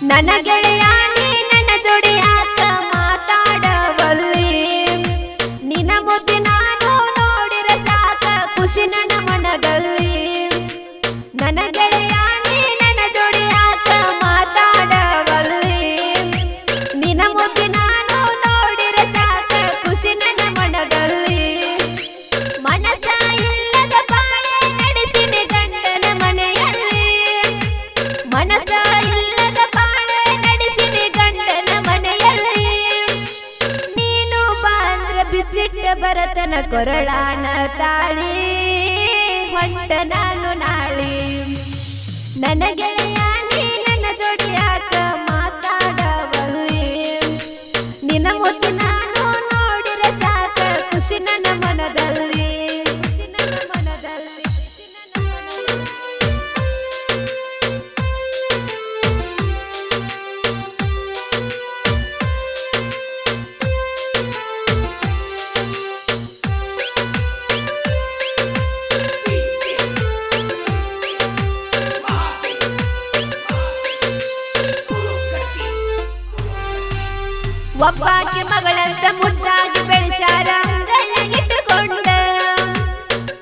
ನನ್ನ ಗೆಳೆಯ ನನ್ನ ಜೋಡಿ ಯಾಕ ಮಾತಾಡವಲ್ಲಿ ನಿನ್ನ ಮುದ್ದೆ ನಾನು ನೋಡಿರ ಸಾಕ ಖುಷಿ ನನ್ನ ಮನದಲ್ಲಿ. ನನ್ನ ಗೆಳೆಯ ನನ್ನ ಜೋಡಿ ಆತ ಮಾತಾಡವಲ್ಲಿ ನಿನ್ನ ಮುದ್ದೆ ನಾನು ನೋಡಿರ ಸಾಕ ಖುಷಿ ನನ್ನ ಮನದಲ್ಲಿ. ಮನಸ ಇಲ್ಲದ ಬಾಳೆ ನಡೆಸಿನ ಗಂಡನ ಮನೆಯಲ್ಲಿ. ಇಲ್ಲದ ಬರತನ ಕೊರಳಾನ ತಾಳಿ, ಹೊಂಟ ನಾನು ನಾಳಿ. ನನ್ನ ಗೆಳೆಯ, ನೀ ನನ್ನ ಜೋಡಿ ಯಾಕ ಮಾತಾಡಬಲ್ಲಿ. ನಿನ್ನ ಮುದ್ದು ಒಬ್ಬಾಕಿ ಮಗಳಂತ ಮುದ್ದಾಗಿ ಬೆಳೆಸಾರ ಅಂಗೈಯಾಗಿಟ್ಟುಕೊಂಡ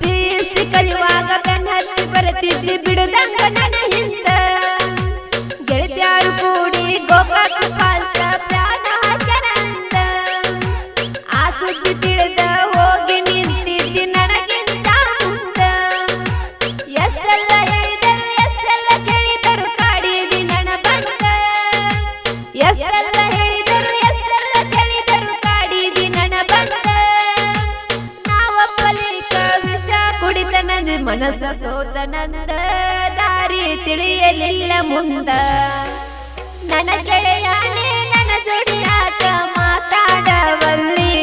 ಪಿಸಿ ಕಲಿಯುವಾಗ ಬೆನ್ನ ಹತ್ತಿ ಬರುತ್ತಿದ್ದಿ ಬಿಡುದಂಗ ನನ್ನ ಮನಸ್ಸ ಸೋತನಂದ ದಾರಿ ತಿಳಿಯಲಿಲ್ಲ ಮುಂದ. ನನ್ನ ಗೆಳೆಯನೇ ನನ್ನ ಜೊಡಿಯಾಕ ಮಾತಾಡವಲ್ಲಿ.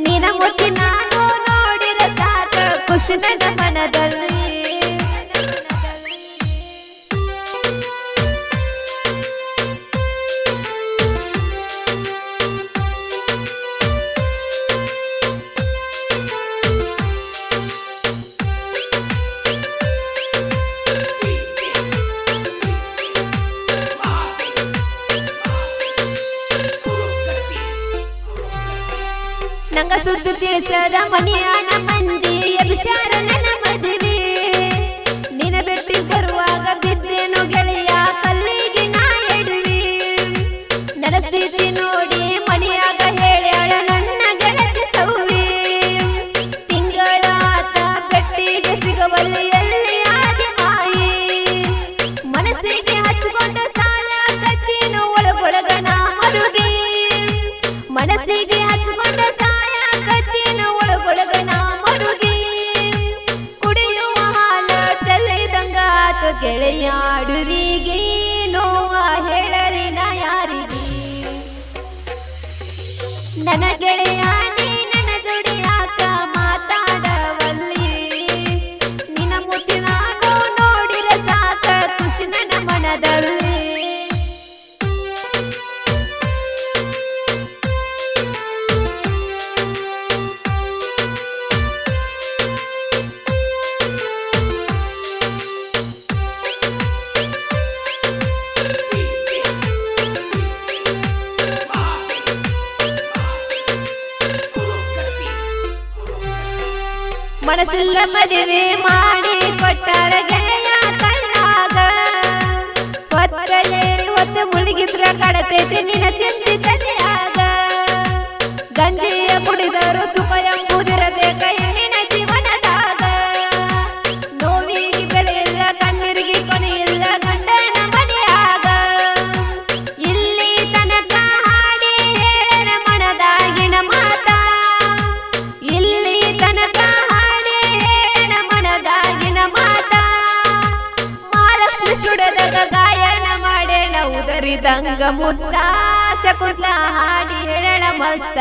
ನಿನ ಮುತ್ತಿ ನಾನು ನೋಡಿದ ಸಾಕ ಖುಷಿ ನನ್ನ ಮನದಲ್ಲಿ. ಸುದ್ದು ತಿಳಿಸದ ಮನೆಯಾನ ಮಂದಿ ಅಭಿಷಾರ ನನ್ನ ಮದುವೆ. ನನ್ನ ಗೆಳೆಯ ಮನಸ್ಸಿಲ್ಲ ಮದುವೆ ಮಾಡಿ ಕೊಟ್ಟಾರ ಗೆಳೆಯ ಕಣ್ಣಾಗ ಹೊತ್ತಲೇರಿ ಹೊತ್ತು ಮುಳುಗಿದ್ರ ಕಡತೈತಿ ನಿನ್ನ ಚಿಂತಿತನೆಯಾಗ ಮುತ್ತ ಶಕುಂತಲ ಹಾಡಿ ಹೇಳಣ ಮಸ್ತ.